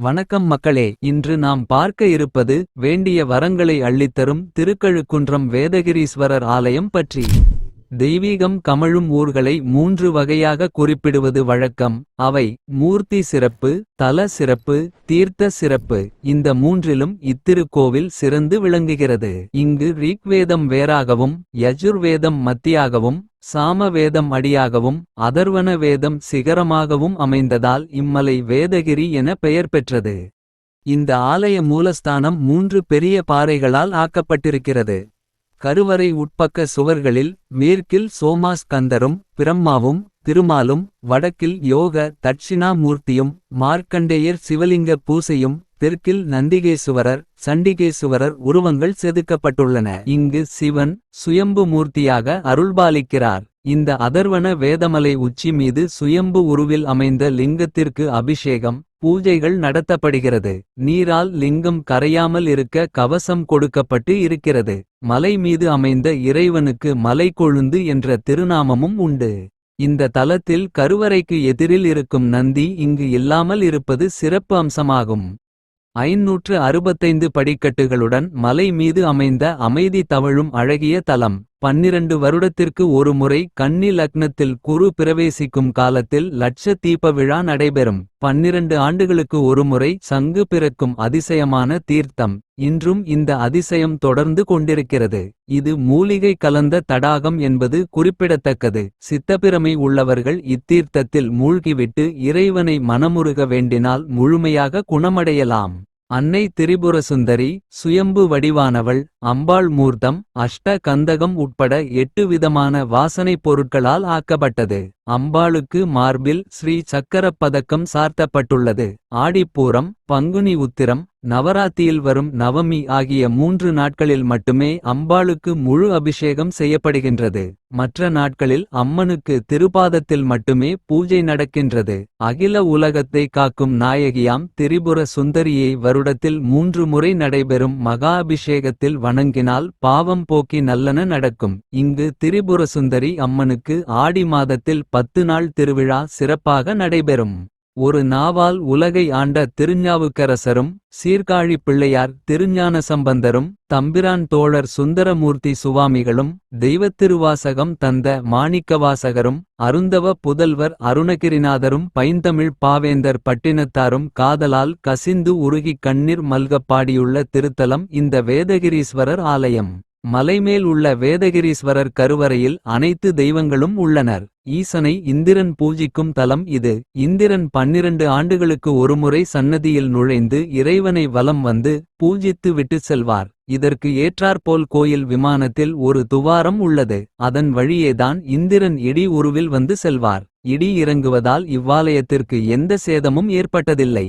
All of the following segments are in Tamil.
வணக்கம் மக்களே இன்று நாம் பார்க்க இருப்பது வேண்டிய வரங்களை அள்ளித்தரும் திருக்கழுக்குன்றம் வேதகிரீஸ்வரர் ஆலயம் பற்றி. தெய்வீகம் கமழும் ஊர்களை மூன்று வகையாக குறிப்பிடுவது வழக்கம். அவை மூர்த்தி சிறப்பு தல சிறப்பு தீர்த்த சிறப்பு. இந்த மூன்றிலும் இத்திருக்கோவில் சிறந்து விளங்குகிறது. இங்கு ரிக்வேதம் வேறாகவும் யஜுர்வேதம் மத்தியாகவும் சாமவேதம் அடியாகவும் அதர்வன வேதம் சிகரமாகவும் அமைந்ததால் இம்மலை வேதகிரி என பெயர் பெற்றது. இந்த ஆலய மூலஸ்தானம் மூன்று பெரிய பாறைகளால் ஆக்கப்பட்டிருக்கிறது. கருவறை உட்பக்க சுவர்களில் மேற்கில் சோமாஸ்கந்தரும் பிரம்மாவும் திருமாலும் வடக்கில் யோக தட்சிணாமூர்த்தியும் மார்க்கண்டேயர் சிவலிங்க பூசையும் தெற்கில் நந்திகேசுவரர் சண்டிகேசுவரர் உருவங்கள் செதுக்கப்பட்டுள்ளன. இங்கு சிவன் சுயம்பு மூர்த்தியாக அருள்பாலிக்கிறார். இந்த அதர்வன வேதமலை உச்சி மீது சுயம்பு உருவில் அமைந்த லிங்கத்திற்கு அபிஷேகம் பூஜைகள் நடத்தப்படுகிறது. நீரால் லிங்கம் கரையாமல் இருக்க கவசம் கொடுக்கப்பட்டு இருக்கிறது. மலை மீது அமைந்த இறைவனுக்கு மலை கொழுந்து என்ற திருநாமமும் உண்டு. இந்த தலத்தில் கருவறைக்கு எதிரில் இருக்கும் நந்தி இங்கு இல்லாமல் இருப்பது சிறப்பு அம்சமாகும். ஐநூற்று அறுபத்தைந்து படிக்கட்டுகளுடன் மலை மீது அமைந்த அமைதி தவழும் அழகிய தலம். பன்னிரண்டு வருடத்திற்கு ஒரு முறை கன்னி லக்னத்தில் குரு பிரவேசிக்கும் காலத்தில் லட்ச தீப விழா நடைபெறும். பன்னிரண்டு ஆண்டுகளுக்கு ஒருமுறை சங்கு பிறக்கும் அதிசயமான தீர்த்தம் இன்றும் இந்த அதிசயம் தொடர்ந்து கொண்டிருக்கிறது. இது மூலிகை கலந்த தடாகம் என்பது குறிப்பிடத்தக்கது. சித்தப்பிரமை உள்ளவர்கள் இத்தீர்த்தத்தில் மூழ்கிவிட்டு இறைவனை மனமுருக வேண்டினால் முழுமையாக குணமடையலாம். அன்னை திரிபுரசுந்தரி சுயம்பு வடிவானவள் அம்பாள் மூர்த்தம் அஷ்ட கந்தகம் உட்பட எட்டு விதமான வாசனைப் பொருட்களால் ஆக்கப்பட்டது. அம்பாளுக்கு மார்பில் ஸ்ரீ சக்கரப் பதக்கம் சார்த்தப்பட்டுள்ளது. ஆடிப்பூரம் பங்குனி உத்திரம் நவராத்தியில் வரும் நவமி ஆகிய மூன்று நாட்களில் மட்டுமே அம்பாளுக்கு முழு அபிஷேகம் செய்யப்படுகின்றது. மற்ற நாட்களில் அம்மனுக்கு திருப்பாதத்தில் மட்டுமே பூஜை நடக்கின்றது. அகில உலகத்தை காக்கும் நாயகியாம் திரிபுர சுந்தரியை வருடத்தில் மூன்று முறை நடைபெறும் மகா அபிஷேகத்தில் வணங்கினால் பாவம் போக்கி நல்லன நடக்கும். இங்கு திரிபுர சுந்தரி அம்மனுக்கு ஆடி மாதத்தில் பத்து நாள் திருவிழா சிறப்பாக நடைபெறும். ஒரு நாவால் உலகை ஆண்ட திருஞாவுக்கரசரும் சீர்காழி பிள்ளையார் திருஞான சம்பந்தரும் தம்பிரான் தோழர் சுந்தரமூர்த்தி சுவாமிகளும் தெய்வத்திருவாசகம் தந்த மாணிக்கவாசகரும் அருந்தவ புதல்வர் அருணகிரிநாதரும் பைந்தமிழ் பாவேந்தர் பட்டினத்தாரும் காதலால் கசிந்து உருகிக் கண்ணீர் மல்கப் பாடியுள்ள திருத்தலம் இந்த வேதகிரீஸ்வரர் ஆலயம். மலைமேல் உள்ள வேதகிரீஸ்வரர் கருவறையில் அனைத்து தெய்வங்களும் உள்ளனர். ஈசனை இந்திரன் பூஜிக்கும் தலம் இது. இந்திரன் பன்னிரண்டு ஆண்டுகளுக்கு ஒருமுறை சன்னதியில் நுழைந்து இறைவனை வலம் வந்து பூஜித்து விட்டு செல்வார். இதற்கு ஏற்றாற்போல் கோயில் விமானத்தில் ஒரு துவாரம் உள்ளது. அதன் வழியேதான் இந்திரன் இடி உருவில் வந்து செல்வார். இடி இறங்குவதால் இவ்வாலயத்திற்கு எந்த சேதமும் ஏற்பட்டதில்லை.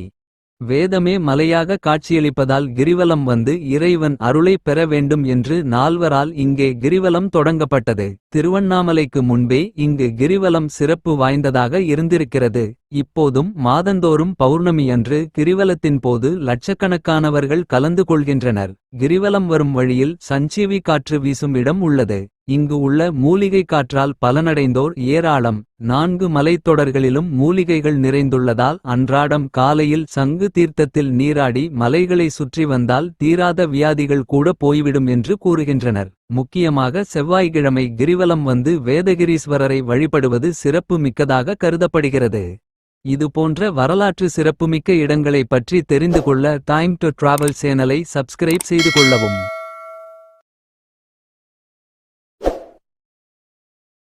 வேதமே மலையாக காட்சியளிப்பதால் கிரிவலம் வந்து இறைவன் அருளை பெற வேண்டும் என்று நால்வரால் இங்கே கிரிவலம் தொடங்கப்பட்டது. திருவண்ணாமலைக்கு முன்பே இங்கு கிரிவலம் சிறப்பு வாய்ந்ததாக இருந்திருக்கிறது. இப்போதும் மாதந்தோறும் பௌர்ணமி அன்று கிரிவலத்தின் போது லட்சக்கணக்கானவர்கள் கலந்து கொள்கின்றனர். கிரிவலம் வரும் வழியில் சஞ்சீவி காற்று வீசும் இடம் உள்ளது. இங்கு உள்ள மூலிகை காற்றால் பலனடைந்தோர் ஏராளம். நான்கு மலைத்தொடர்களிலும் மூலிகைகள் நிறைந்துள்ளதால் அன்றாடம் காலையில் சங்கு தீர்த்தத்தில் நீராடி மலைகளை சுற்றி வந்தால் தீராத வியாதிகள் கூட போய்விடும் என்று கூறுகின்றனர். முக்கியமாக செவ்வாய்க்கிழமை கிரிவலம் வந்து வேதகிரீஸ்வரரை வழிபடுவது சிறப்பு மிக்கதாக கருதப்படுகிறது. இது போன்ற வரலாற்று சிறப்புமிக்க இடங்களை பற்றி தெரிந்து கொள்ள டைம் டு டிராவல் சேனலை சப்ஸ்கிரைப் செய்து கொள்ளவும்.